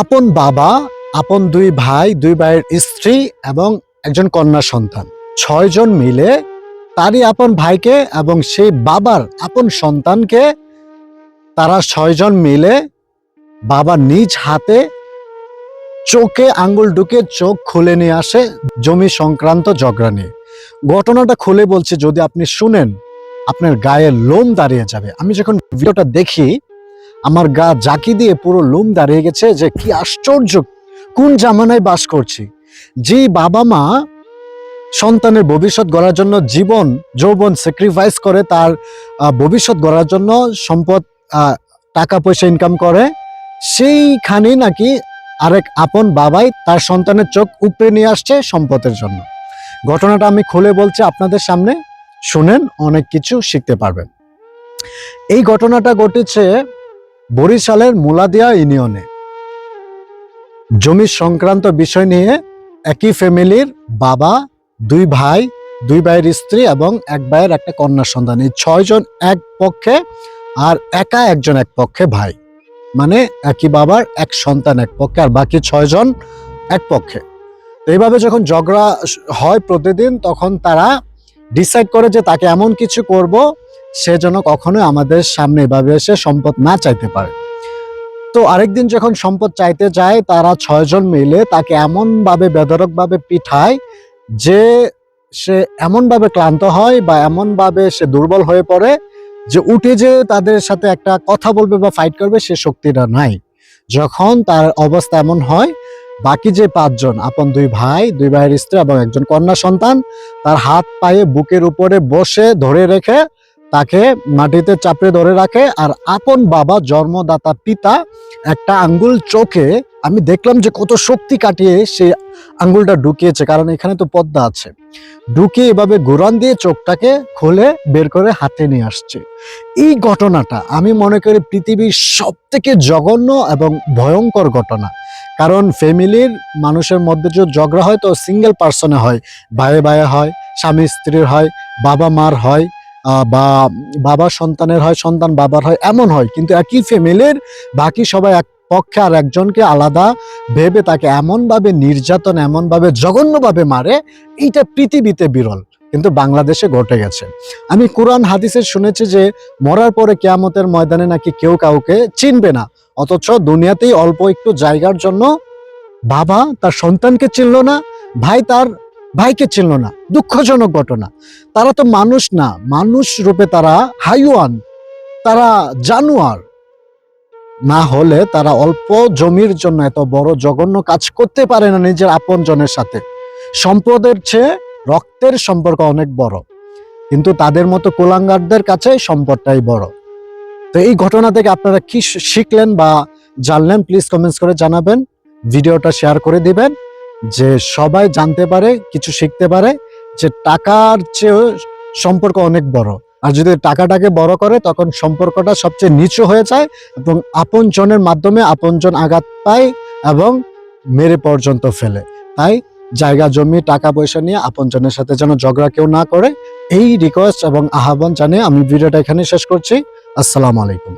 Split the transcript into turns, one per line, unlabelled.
আপন বাবা, আপন দুই ভাই, দুই ভাইয়ের স্ত্রী এবং একজন কন্যা সন্তান। ছয়জন মিলে তারই আপন ভাইকে এবং সেই বাবার আপন সন্তানকে তারা ছয়জন মিলে বাবা নিজ হাতে চোখে আঙ্গুল ঢুকে চোখ খুলে নিয়ে আসে জমি সংক্রান্ত ঝগড়া নিয়ে। ঘটনাটা খুলে বলছে, যদি আপনি শুনেন, আপনার গায়ে লোম দাঁড়িয়ে যাবে। আমি যখন ভিডিওটা দেখি আমার গা জাকি দিয়ে পুরো লোম দাঁড়িয়ে গেছে যে কি আশ্চর্য, কোন জামানায় বাস করছি? যে বাবা মা সন্তানের ভবিষ্যৎ গড়ার জন্য জীবন, যৌবন স্যাক্রিফাইস করে তার ভবিষ্যৎ গড়ার জন্য সম্পদ টাকা পয়সা ইনকাম করে, সেইখানেই নাকি আরেক আপন বাবাই তার সন্তানের চোখ উপড়ে নিয়ে আসছে সম্পদের জন্য। ঘটনাটা আমি খুলে বলছি আপনাদের সামনে, শুনেন, অনেক কিছু শিখতে পারবেন। এই ঘটনাটা ঘটেছে বরিশালের মুলাদিয়া ইউনিয়নে। জমি সংক্রান্ত বিষয় নিয়ে একই ফ্যামিলির বাবা, দুই ভাই, দুই ভাইয়ের স্ত্রী এবং এক ভাইয়ের একটা কন্যা সন্তান। এই ছয়জন এক পক্ষে আর একা একজন এক পক্ষে ভাই। মানে একই বাবার এক সন্তান এক পক্ষে আর বাকি ছয়জন এক পক্ষে। এইভাবে যখন ঝগড়া হয় প্রতিদিন, তখন তারা ডিসাইড করে যে তাকে এমন কিছু করব সে যেন কখনোই আমাদের সামনে এভাবে এসে সম্পদ না চাইতে পারে। তো আরেকদিন যখন সম্পদ চাইতে যায়, তারা ছয়জন মিলে তাকে এমন ভাবে বেদরক ভাবে পিঠায় যে সে এমন ভাবে ক্লান্ত হয় বা এমন ভাবে সে দুর্বল হয়ে পড়ে যে উঠে যে তাদের সাথে একটা কথা বলবে বা ফাইট করবে, সে শক্তিটা নাই। যখন তার অবস্থা এমন হয়, বাকি যে পাঁচজন, আপন দুই ভাই, দুই ভাইয়ের স্ত্রী এবং একজন কন্যা সন্তান, তার হাত পায়ে বুকের উপরে বসে ধরে রেখে তাকে মাটিতে চাপড়ে ধরে রাখে আর আপন বাবা, জন্মদাতা পিতা একটা আঙ্গুল চোখে, আমি দেখলাম যে কত শক্তি কাটিয়ে সে আঙ্গুলটা ঢুকিয়েছে, কারণ এখানে তো পদ্মা আছে। ঢুকিয়ে এভাবে ঘুরান দিয়ে চোখটাকে খুলে বের করে হাতে নিয়ে আসছে। এই ঘটনাটা আমি মনে করি পৃথিবীর সব থেকে জঘন্য এবং ভয়ঙ্কর ঘটনা। কারণ ফ্যামিলির মানুষের মধ্যে যে ঝগড়া হয় তো সিঙ্গেল পার্সনে হয়। ভাইয়ে ভাইয়ে হয়, স্বামী স্ত্রীর হয় বাবা মার হয় বা বাবা সন্তানের হয়, সন্তান বাবার হয়, এমন হয়। কিন্তু একই ফ্যামিলির বাকি সবাই এক পক্ষে আর একজনকে আলাদা ভেবে তাকে এমনভাবে নির্যাতন, এমনভাবে জঘন্যভাবে মারে, এইটা পৃথিবীতে বিরল। কিন্তু বাংলাদেশে ঘটে গেছে। আমি কোরআন হাদিসে শুনেছি যে, মরার পরে কেয়ামতের ময়দানে নাকি কেউ কাউকে চিনবে না। অথচ দুনিয়াতেই অল্প একটু জায়গার জন্য বাবা তার সন্তানকে চিনল না, ভাই তার ভাইকে চিনল না, দুঃখজনক ঘটনা। তারা তো মানুষ না, মানুষ রূপে তারা হাইওয়ান, তারা জানোয়ার। না হলে তারা অল্প জমির জন্য এত বড় জঘন্য কাজ করতে পারে না নিজের আপন জনের সাথে। সম্পদের চেয়ে রক্তের সম্পর্ক অনেক বড়, কিন্তু তাদের মতো কোলাঙ্গারদের কাছে সম্পদটাই বড়। তো এই ঘটনা থেকে আপনারা কি শিখলেন বা জানলেন প্লিজ কমেন্টস করে জানাবেন, ভিডিওটা শেয়ার করে দিবেন। যে সবাই জানতে পারে, কিছু শিখতে পারে, যে টাকার চেয়ে সম্পর্ক অনেক বড়। আর যদি টাকাটাকে বড় করে, তখন সম্পর্কটা সবচেয়ে নিচু হয়ে যায় এবং আপনজনের মাধ্যমে আপনজন আঘাত পায় এবং মেরে পর্যন্ত ফেলে। তাই জায়গা, জমি, টাকা, পয়সা নিয়ে আপনজনের সাথে যেন ঝগড়া কেউ না করে, এই রিকোয়েস্ট এবং আহ্বান জানিয়ে আমি ভিডিওটা এখানে শেষ করছি। আসসালামু আলাইকুম।